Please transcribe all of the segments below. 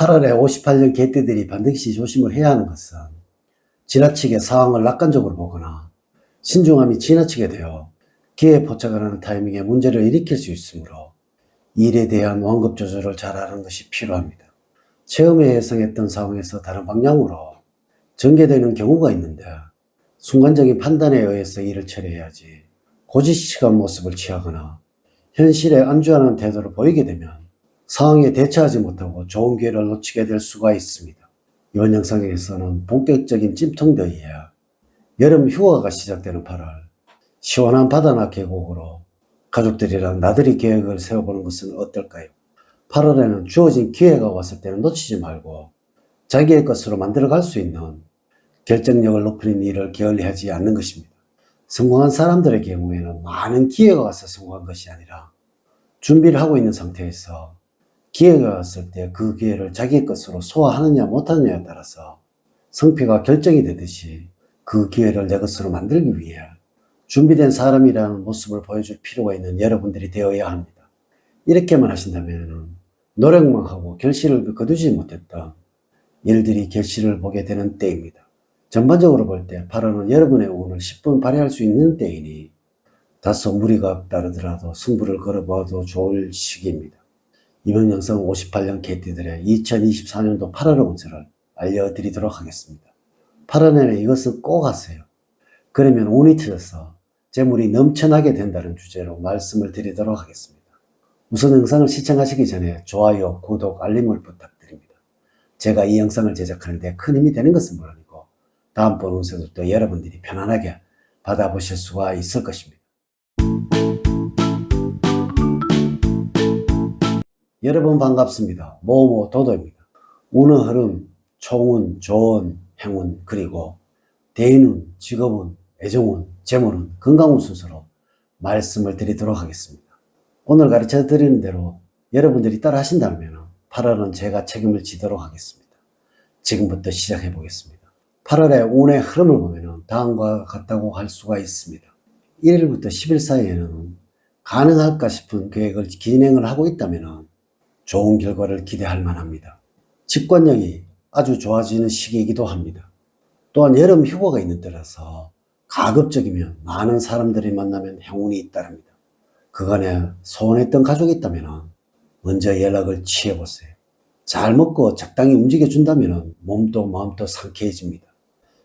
8월에 58년 개띠들이 반드시 조심을 해야 하는 것은 지나치게 상황을 낙관적으로 보거나 신중함이 지나치게 되어 기회에 포착하는 타이밍에 문제를 일으킬 수 있으므로 일에 대한 완급 조절을 잘하는 것이 필요합니다. 처음에 예상했던 상황에서 다른 방향으로 전개되는 경우가 있는데 순간적인 판단에 의해서 일을 처리해야지 고지식한 모습을 취하거나 현실에 안주하는 태도를 보이게 되면 상황에 대처하지 못하고 좋은 기회를 놓치게 될 수가 있습니다. 이번 영상에서는 본격적인 찜통더위에 여름 휴가가 시작되는 8월 시원한 바다나 계곡으로 가족들이랑 나들이 계획을 세워보는 것은 어떨까요? 8월에는 주어진 기회가 왔을 때는 놓치지 말고 자기의 것으로 만들어갈 수 있는 결정력을 높이는 일을 게을리하지 않는 것입니다. 성공한 사람들의 경우에는 많은 기회가 와서 성공한 것이 아니라 준비를 하고 있는 상태에서 기회가 왔을 때 그 기회를 자기 것으로 소화하느냐 못하느냐에 따라서 성패가 결정이 되듯이 그 기회를 내 것으로 만들기 위해 준비된 사람이라는 모습을 보여줄 필요가 있는 여러분들이 되어야 합니다. 이렇게만 하신다면 노력만 하고 결실을 거두지 못했던 일들이 결실을 보게 되는 때입니다. 전반적으로 볼 때 8월은 여러분의 운을 10분 발휘할 수 있는 때이니 다소 무리가 따르더라도 승부를 걸어봐도 좋을 시기입니다. 이번 영상 58년 개띠들의 2024년도 8월의 운세를 알려드리도록 하겠습니다. 8월에는 이것은 꼭 하세요. 그러면 운이 틀려서 재물이 넘쳐나게 된다는 주제로 말씀을 드리도록 하겠습니다. 우선 영상을 시청하시기 전에 좋아요, 구독, 알림을 부탁드립니다. 제가 이 영상을 제작하는데 큰 힘이 되는 것은 물론이고 다음번 운세도 또 여러분들이 편안하게 받아보실 수가 있을 것입니다. 여러분 반갑습니다. 모모 도도입니다. 운의 흐름, 총운, 조운, 행운, 그리고 대인운, 직업운, 애정운, 재물운, 건강운 순서로 말씀을 드리도록 하겠습니다. 오늘 가르쳐 드리는 대로 여러분들이 따라 하신다면 8월은 제가 책임을 지도록 하겠습니다. 지금부터 시작해 보겠습니다. 8월의 운의 흐름을 보면 다음과 같다고 할 수가 있습니다. 1일부터 10일 사이에는 가능할까 싶은 계획을 진행을 하고 있다면 좋은 결과를 기대할 만합니다. 직관력이 아주 좋아지는 시기이기도 합니다. 또한 여름 휴가가 있는 때라서 가급적이면 많은 사람들이 만나면 행운이 따릅니다. 그간에 소원했던 가족이 있다면 먼저 연락을 취해보세요. 잘 먹고 적당히 움직여준다면 몸도 마음도 상쾌해집니다.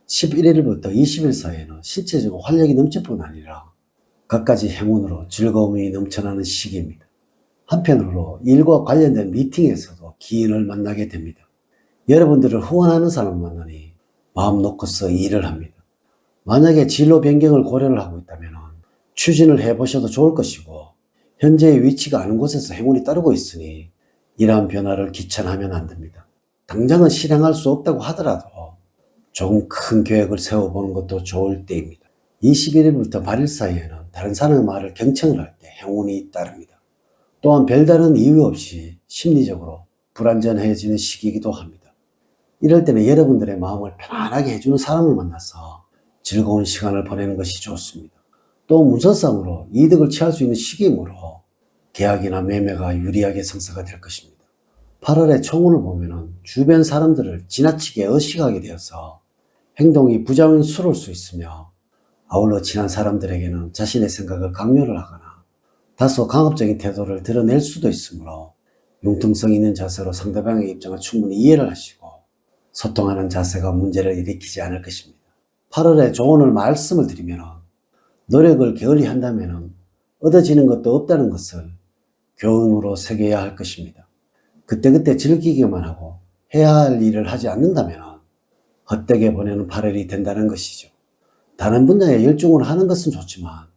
11일부터 20일 사이에는 신체적으로 활력이 넘칠 뿐 아니라 갖가지 행운으로 즐거움이 넘쳐나는 시기입니다. 한편으로 일과 관련된 미팅에서도 기인을 만나게 됩니다. 여러분들을 후원하는 사람을 만나니 마음 놓고서 일을 합니다. 만약에 진로 변경을 고려를 하고 있다면 추진을 해보셔도 좋을 것이고 현재의 위치가 아는 곳에서 행운이 따르고 있으니 이러한 변화를 귀찮아하면 안 됩니다. 당장은 실행할 수 없다고 하더라도 조금 큰 계획을 세워보는 것도 좋을 때입니다. 21일부터 8일 사이에는 다른 사람의 말을 경청을 할 때 행운이 따릅니다. 또한 별다른 이유 없이 심리적으로 불안전해지는 시기이기도 합니다. 이럴 때는 여러분들의 마음을 편안하게 해주는 사람을 만나서 즐거운 시간을 보내는 것이 좋습니다. 또 문서상으로 이득을 취할 수 있는 시기이므로 계약이나 매매가 유리하게 성사가 될 것입니다. 8월의 총운을 보면 주변 사람들을 지나치게 의식하게 되어서 행동이 부자연스러울 수 있으며 아울러 친한 사람들에게는 자신의 생각을 강요를 하거나 다소 강압적인 태도를 드러낼 수도 있으므로 융통성 있는 자세로 상대방의 입장을 충분히 이해를 하시고 소통하는 자세가 문제를 일으키지 않을 것입니다. 8월에 조언을 말씀을 드리면 노력을 게을리 한다면 얻어지는 것도 없다는 것을 교훈으로 새겨야 할 것입니다. 그때그때 즐기기만 하고 해야 할 일을 하지 않는다면 헛되게 보내는 8월이 된다는 것이죠. 다른 분야에 열중을 하는 것은 좋지만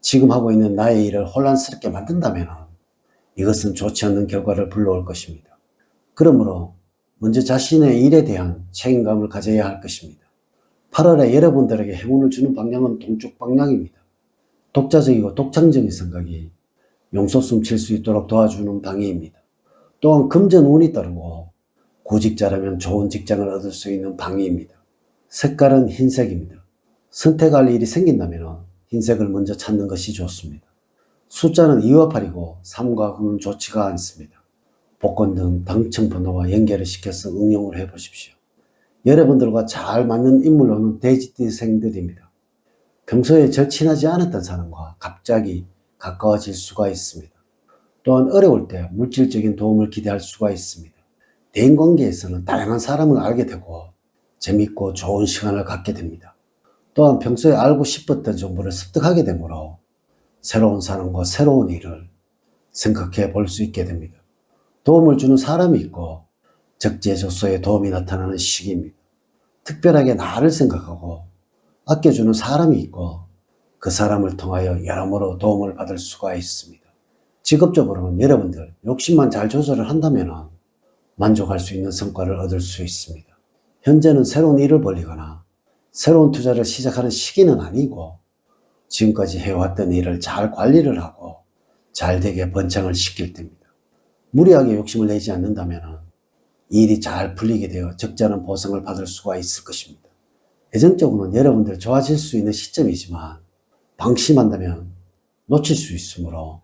지금 하고 있는 나의 일을 혼란스럽게 만든다면 이것은 좋지 않는 결과를 불러올 것입니다. 그러므로 먼저 자신의 일에 대한 책임감을 가져야 할 것입니다. 8월에 여러분들에게 행운을 주는 방향은 동쪽 방향입니다. 독자적이고 독창적인 생각이 용솟음 칠 수 있도록 도와주는 방해입니다. 또한 금전 운이 따르고 구직자라면 좋은 직장을 얻을 수 있는 방해입니다. 색깔은 흰색입니다. 선택할 일이 생긴다면 흰색을 먼저 찾는 것이 좋습니다. 숫자는 2와 8이고 3과 9는 좋지가 않습니다. 복권 등 당첨 번호와 연결을 시켜서 응용을 해 보십시오. 여러분들과 잘 맞는 인물로는 돼지띠생들입니다. 평소에 절친하지 않았던 사람과 갑자기 가까워질 수가 있습니다. 또한 어려울 때 물질적인 도움을 기대할 수가 있습니다. 대인관계에서는 다양한 사람을 알게 되고 재밌고 좋은 시간을 갖게 됩니다. 또한 평소에 알고 싶었던 정보를 습득하게 되므로 새로운 사람과 새로운 일을 생각해 볼 수 있게 됩니다. 도움을 주는 사람이 있고 적재적소에 도움이 나타나는 시기입니다. 특별하게 나를 생각하고 아껴주는 사람이 있고 그 사람을 통하여 여러모로 도움을 받을 수가 있습니다. 직업적으로는 여러분들 욕심만 잘 조절을 한다면 만족할 수 있는 성과를 얻을 수 있습니다. 현재는 새로운 일을 벌리거나 새로운 투자를 시작하는 시기는 아니고 지금까지 해왔던 일을 잘 관리를 하고 잘 되게 번창을 시킬 때입니다. 무리하게 욕심을 내지 않는다면 일이 잘 풀리게 되어 적잖은 보상을 받을 수가 있을 것입니다. 예정적으로는 여러분들 좋아질 수 있는 시점이지만 방심한다면 놓칠 수 있으므로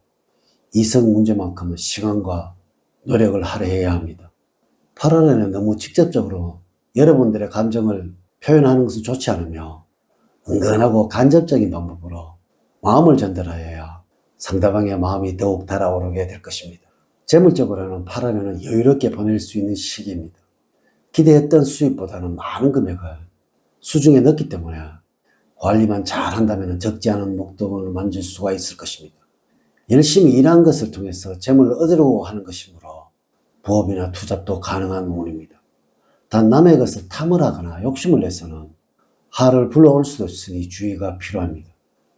이성 문제만큼은 시간과 노력을 할애해야 합니다. 8월에는 너무 직접적으로 여러분들의 감정을 표현하는 것은 좋지 않으며 은근하고 간접적인 방법으로 마음을 전달하여야 상대방의 마음이 더욱 달아오르게 될 것입니다. 재물적으로는 8월에는 여유롭게 보낼 수 있는 시기입니다. 기대했던 수입보다는 많은 금액을 수중에 넣기 때문에 관리만 잘 한다면 적지 않은 목돈을 만질 수가 있을 것입니다. 열심히 일한 것을 통해서 재물을 얻으려고 하는 것이므로 부업이나 투잡도 가능한 운입니다. 단 남의 것을 탐을 하거나 욕심을 내서는 하를 불러올 수도 있으니 주의가 필요합니다.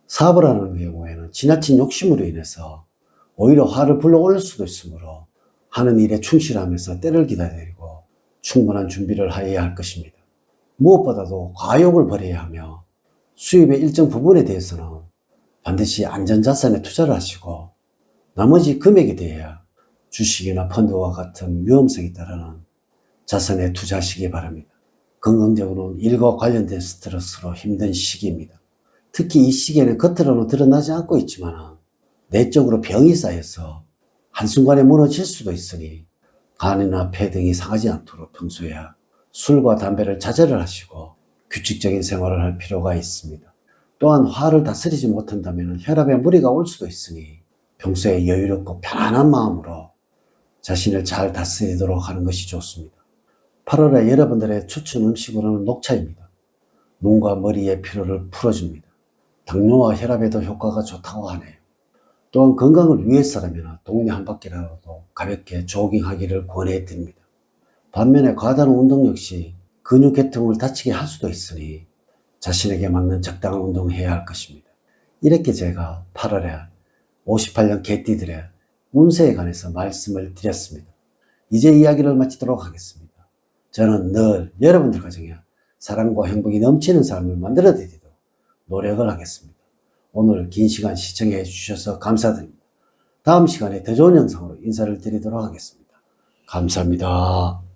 사업을 하는 경우에는 지나친 욕심으로 인해서 오히려 화를 불러올 수도 있으므로 하는 일에 충실하면서 때를 기다리고 충분한 준비를 하여야 할 것입니다. 무엇보다도 과욕을 버려야 하며 수입의 일정 부분에 대해서는 반드시 안전자산에 투자를 하시고 나머지 금액에 대해 주식이나 펀드와 같은 위험성이 따르는 자산에 투자하시기 바랍니다. 건강적으로는 일과 관련된 스트레스로 힘든 시기입니다. 특히 이 시기에는 겉으로는 드러나지 않고 있지만 내적으로 병이 쌓여서 한순간에 무너질 수도 있으니 간이나 폐 등이 상하지 않도록 평소에 술과 담배를 자제를 하시고 규칙적인 생활을 할 필요가 있습니다. 또한 화를 다스리지 못한다면 혈압에 무리가 올 수도 있으니 평소에 여유롭고 편안한 마음으로 자신을 잘 다스리도록 하는 것이 좋습니다. 8월에 여러분들의 추천 음식으로는 녹차입니다. 눈과 머리의 피로를 풀어줍니다. 당뇨와 혈압에도 효과가 좋다고 하네요. 또한 건강을 위해서라면 동네 한 바퀴라도 가볍게 조깅하기를 권해드립니다. 반면에 과다한 운동 역시 근육 계통을 다치게 할 수도 있으니 자신에게 맞는 적당한 운동을 해야 할 것입니다. 이렇게 제가 8월에 58년 개띠들의 운세에 관해서 말씀을 드렸습니다. 이제 이야기를 마치도록 하겠습니다. 저는 늘 여러분들 가정에 사랑과 행복이 넘치는 삶을 만들어 드리도록 노력을 하겠습니다. 오늘 긴 시간 시청해 주셔서 감사드립니다. 다음 시간에 더 좋은 영상으로 인사를 드리도록 하겠습니다. 감사합니다.